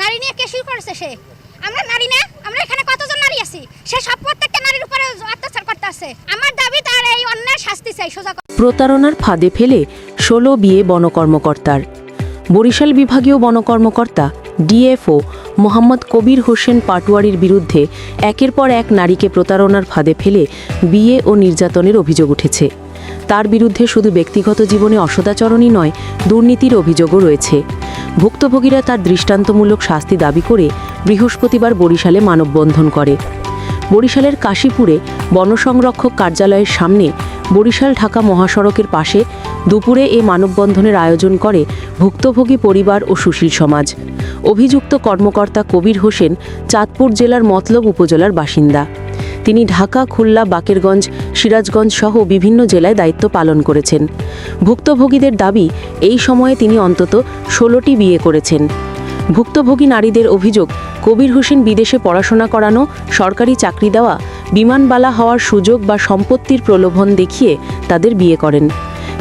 নারী নিয়ে কে শুরু করেছে সে? আমরা নারী না, আমরা এখানে কতজন নারী আছি? সে সব প্রত্যেকটা নারীর উপরে অত্যাচার করতে আছে আমার দাবি তার এই অন্যায় শাস্তি চাই, সোজা প্রতারণার ফাঁদে ফেলে ষোলো বিয়ে বনকর্মকর্তার। বরিশাল বিভাগীয় বনকর্মকর্তা, ডিএফও মোহাম্মদ কবির হোসেন পাটোয়ারির বিরুদ্ধে একের পর এক নারীকে প্রতারণার ফাঁদে ফেলে বিয়ে ও নির্যাতনের অভিযোগ উঠেছে। তার বিরুদ্ধে শুধু ব্যক্তিগত জীবনে অসদাচরণই নয়, দুর্নীতির অভিযোগও রয়েছে। ভুক্তভোগীরা তার দৃষ্টান্তমূলক শাস্তি দাবি করে বৃহস্পতিবার বরিশালে মানববন্ধন করে। বরিশালের কাশীপুরে বনসংরক্ষক কার্যালয়ের সামনে বরিশাল ঢাকা মহাসড়কের পাশে দুপুরে এ মানববন্ধনের আয়োজন করে ভুক্তভোগী পরিবার ও সুশীল সমাজ। অভিযুক্ত কর্মকর্তা কবির হোসেন চাঁদপুর জেলার মতলব উপজেলার বাসিন্দা। তিনি ঢাকা, খুলনা, বাকেরগঞ্জ, সিরাজগঞ্জ সহ বিভিন্ন জেলায় দায়িত্ব পালন করেছেন। ভুক্তভোগীদের দাবি, এই সময়ে তিনি অন্তত ষোলোটি বিয়ে করেছেন। ভুক্তভোগী নারীদের অভিযোগ, কবির হোসেন বিদেশে পড়াশোনা করানো, সরকারি চাকরি দেওয়া বিমানবালা হওয়ার সুযোগ বা সম্পত্তির প্রলোভন দেখিয়ে তাদের বিয়ে করেন।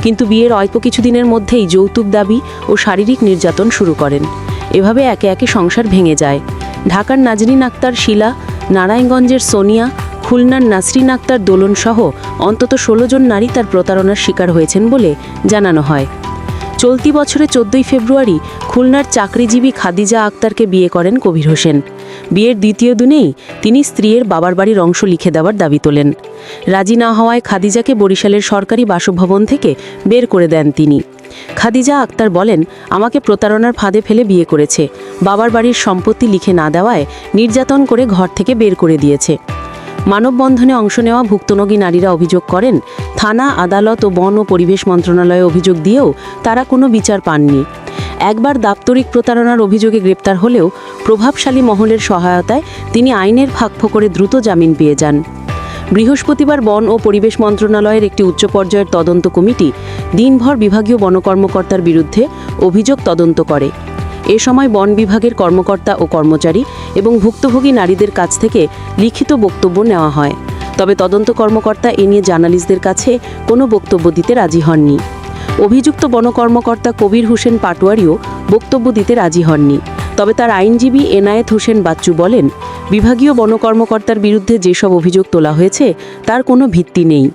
কিন্তু বিয়ের অল্প কিছুদিনের মধ্যেই যৌতুক দাবি ও শারীরিক নির্যাতন শুরু করেন। এভাবে একে একে সংসার ভেঙে যায়। ঢাকার নাজরিন আক্তার শিলা, নারায়ণগঞ্জের সোনিয়া খুলনার নাসরিন আক্তার দোলন সহ অন্তত ষোলো জন নারী তার প্রতারণার শিকার হয়েছেন বলে জানানো হয়। চলতি বছরে চোদ্দই ফেব্রুয়ারি খুলনার চাকরিজীবী খাদিজা আক্তারকে বিয়ে করেন কবির হোসেন। বিয়ের দ্বিতীয় দিনেই তিনি স্ত্রীর বাবার বাড়ির অংশ লিখে দেওয়ার দাবি তোলেন। রাজি না হওয়ায় খাদিজাকে বরিশালের সরকারি বাসভবন থেকে বের করে দেন তিনি। খাদিজা আক্তার বলেন, আমাকে প্রতারণার ফাঁদে ফেলে বিয়ে করেছে। বাবার বাড়ির সম্পত্তি লিখে না দেওয়ায় নির্যাতন করে ঘর থেকে বের করে দিয়েছে। মানববন্ধনে অংশ নেওয়া ভুক্তভোগী নারীরা অভিযোগ করেন, থানা, আদালত ও বন ও পরিবেশ মন্ত্রণালয়ে অভিযোগ দিয়েও তারা কোনো বিচার পাননি। একবার দাপ্তরিক প্রতারণার অভিযোগে গ্রেপ্তার হলেও প্রভাবশালী মহলের সহায়তায় তিনি আইনের ফাঁক করে দ্রুত জামিন পেয়ে যান। বৃহস্পতিবার বন ও পরিবেশ মন্ত্রণালয়ের একটি উচ্চ পর্যায়ের তদন্ত কমিটি দিনভর বিভাগীয় বনকর্মকর্তার বিরুদ্ধে অভিযোগ তদন্ত করে। এ সময় বন বিভাগের কর্মকর্তা ও কর্মচারী এবং ভুক্তভোগী নারীদের কাছ থেকে লিখিত বক্তব্য নেওয়া হয়। তবে তদন্ত কর্মকর্তা এ নিয়ে জার্নালিস্টদের কাছে কোনো বক্তব্য দিতে রাজি হননি। অভিযুক্ত বনকর্মকর্তা কবির হোসেন পাটোয়ারিও বক্তব্য দিতে রাজি হননি। তবে তার আইনজীবী এনায়েত হোসেন বাচ্চু বলেন, বিভাগীয় বনকর্মকর্তার বিরুদ্ধে যেসব অভিযোগ তোলা হয়েছে, তার কোনো ভিত্তি নেই।